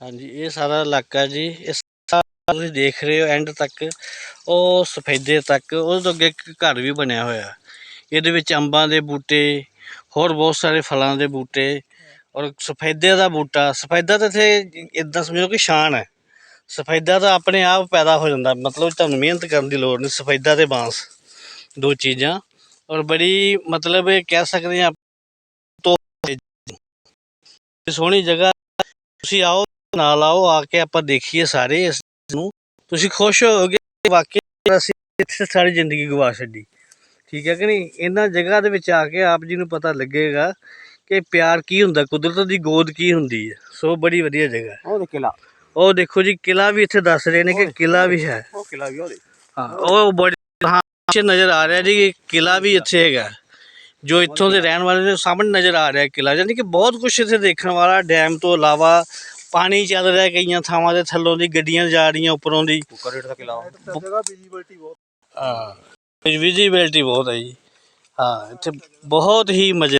ਹਾਂਜੀ, ਇਹ ਸਾਰਾ ਇਲਾਕਾ ਜੀ। ਇਸ ਤੁਸੀਂ ਦੇਖ ਰਹੇ ਹੋ ਐਂਡ ਤੱਕ। ਉਹ ਸਫੈਦੇ ਤੱਕ, ਉਹਦੇ ਤੋਂ ਅੱਗੇ ਇੱਕ ਘਰ ਵੀ ਬਣਿਆ ਹੋਇਆ। ਇਹਦੇ ਵਿੱਚ ਅੰਬਾਂ ਦੇ ਬੂਟੇ, ਹੋਰ ਬਹੁਤ ਸਾਰੇ ਫਲਾਂ ਦੇ ਬੂਟੇ ਔਰ ਸਫੈਦੇ ਦਾ ਬੂਟਾ। ਸਫੈਦਾ ਤਾਂ ਇੱਥੇ ਇਦਾਂ ਸਮਝੋ ਕਿ ਸ਼ਾਨ ਹੈ। ਸਫੈਦਾ ਤਾਂ ਆਪਣੇ ਆਪ ਪੈਦਾ ਹੋ ਜਾਂਦਾ। ਮਤਲਬ ਤੁਹਾਨੂੰ ਮਿਹਨਤ ਕਰਨ ਦੀ ਲੋੜ ਨਹੀਂ, ਸਫੈਦਾ ਤੇ ਬਾਂਸ, ਦੋ ਚੀਜ਼ਾਂ। ਔਰ ਬੜੀ ਮਤਲਬ ਇਹ ਕਹਿ ਸਕਦੇ ਹਾਂ ਤੋਂ ਸੋਹਣੀ ਜਗ੍ਹਾ। ਤੁਸੀਂ ਆਓ। ਨਾਲ ਆਓ ਆ ਕੇ ਆਪਾਂ ਦੇਖੀਏ ਸਾਰੇ ਇਸ ਨੂੰ। ਤੁਸੀਂ ਖੁਸ਼ ਹੋਵੋਗੇ ਕਿ ਵਾਕਈ ਅਸੀਂ ਇੱਥੇ ਸਾਰੀ ਜ਼ਿੰਦਗੀ ਗਵਾ ਛੱਡੀ। ਠੀਕ ਹੈ ਕਿ ਨਹੀਂ? ਇਹਨਾਂ ਜਗ੍ਹਾ ਦੇ ਵਿੱਚ ਆ ਕੇ ਆਪ ਜੀ ਨੂੰ ਪਤਾ ਲੱਗੇਗਾ ਕਿ ਪਿਆਰ ਕੀ ਹੁੰਦਾ ਕੁਦਰਤ ਦੀ ਗੋਦ ਕੀ ਹੁੰਦੀ ਹੈ। ਸੋ ਬੜੀ ਵਧੀਆ ਜਗ੍ਹਾ ਹੈ। ਉਹ ਦੇ ਕਿਲਾ ਉਹ ਦੇਖੋ ਜੀ ਕਿਲਾ ਵੀ ਇੱਥੇ ਦੱਸ ਰਹੇ ਨੇ ਕਿ ਕਿਲਾ ਵੀ ਹੈ। ਉਹ ਕਿਲਾ ਵੀ ਉਹਦੇ ਹਾਂ ਉਹ ਬੜੀ ਹਾਂ ਨਜ਼ਰ ਆ ਰਿਹਾ ਜੀ ਕਿ ਕਿਲਾ ਵੀ ਇੱਥੇ ਹੈਗਾ। ਜੋ ਇੱਥੋਂ ਦੇ ਰਹਿਣ ਵਾਲੇ ਦੇ ਸਾਹਮਣੇ ਨਜ਼ਰ ਆ ਰਿਹਾ ਕਿਲਾ ਯਾਨੀ ਕਿ ਬਹੁਤ ਕੁਝ ਇੱਥੇ ਦੇਖਣ ਵਾਲਾ ਡੈਮ ਤੋਂ ਇਲਾਵਾ ਪਾਣੀ ਚੱਲ ਰਿਹਾ ਕਈਆਂ ਥਾਵਾਂ ਦੇ ਥੱਲੋਂ ਦੀ ਗੱਡੀਆਂ ਜਾ ਰਹੀਆਂ ਉੱਪਰੋਂ ਦੀ। ਕੁੱਕਰ ਰੇਟ ਦਾ ਕਿਲਾ ਜਗ੍ਹਾ ਵਿਜ਼ਿਬਿਲਟੀ ਬਹੁਤ। ਹਾਂ ਵਿਜ਼ਿਬਿਲਟੀ ਬਹੁਤ ਹੈ ਜੀ। ਹਾਂ ਇੱਥੇ ਬਹੁਤ ਹੀ ਮਜ਼ੇ